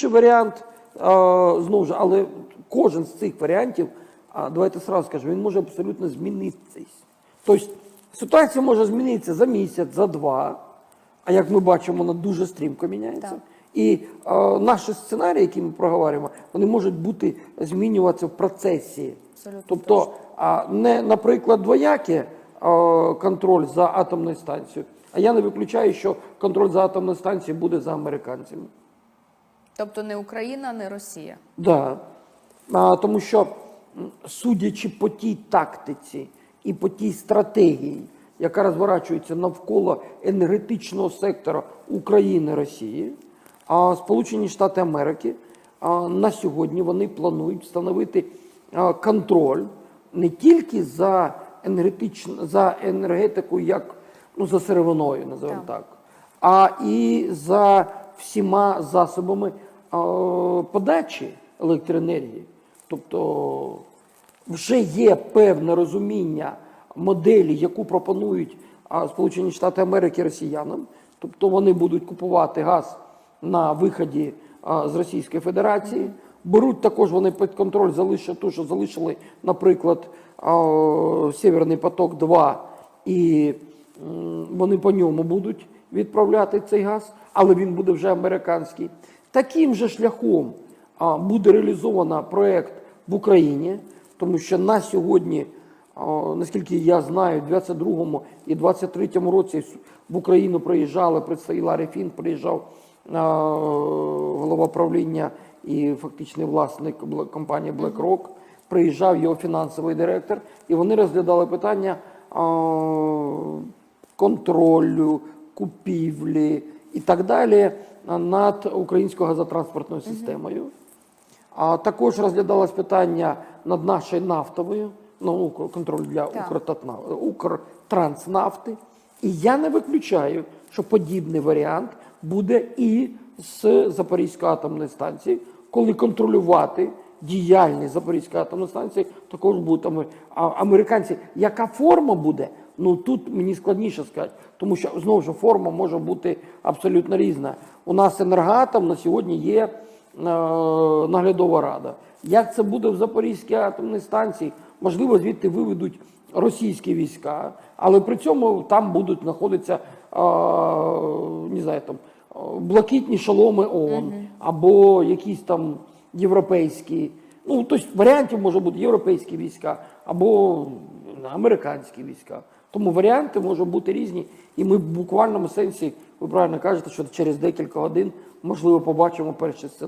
Ще варіант, знову ж, але кожен з цих варіантів, давайте сразу скажемо, він може абсолютно змінитися. Тобто ситуація може змінитися за місяць, за два, а як ми бачимо, вона дуже стрімко міняється. Так. І е, наші сценарії, які ми проговорюємо, вони можуть бути змінюватися в процесі. Абсолютно тобто, а, не, наприклад, двоякий е, контроль за атомною станцією, а я не виключаю, що контроль за атомною станцією буде за американцями. Тобто не Україна, не Росія. Да. А, тому що, судячи по тій тактиці і по тій стратегії, яка розворачується навколо енергетичного сектора України Росії, а Сполучені Штати Америки а, на сьогодні вони планують встановити а, контроль не тільки за енергетично, за енергетикою, як ну, за сировиною, називаємо Так. так, а і за всіма засобами подачі електроенергії. Тобто вже є певне розуміння моделі, яку пропонують Сполучені Штати Америки росіянам. Тобто вони будуть купувати газ на виході з Російської Федерації. Беруть також вони під контроль залишили те, що залишили, наприклад, Сєвєрний поток 2 і вони по ньому будуть відправляти цей газ, але він буде вже американський. Таким же шляхом буде реалізовано проект в Україні, тому що на сьогодні, наскільки я знаю, в 22-му і 23-му році в Україну приїжджали, Ларі Фін приїжджав голова правління і фактичний власник компанії BlackRock, приїжджав його фінансовий директор, і вони розглядали питання контролю, купівлі і так далі над українською газотранспортною системою. А також розглядалось питання над нашою нафтовою, ну, контроль для Укртранснафти. І я не виключаю, що подібний варіант буде і з Запорізької атомної станції, коли контролювати діяльність Запорізької атомної станції також будуть американці. Яка форма буде? Ну тут мені складніше сказати, тому що знову ж форма може бути абсолютно різна. У нас енергоатом на сьогодні є е, наглядова рада. Як це буде в Запорізькій атомній станції? Можливо, звідти виведуть російські війська, але при цьому там будуть знаходитися е, не знаю, там, блакитні шоломи ООН або якісь там європейські. Ну, тобто варіантів може бути європейські війська або американські війська. Тому варіанти можуть бути різні, і ми в буквальному сенсі, ви правильно кажете, що через декілька годин можливо побачимо перші сценарії.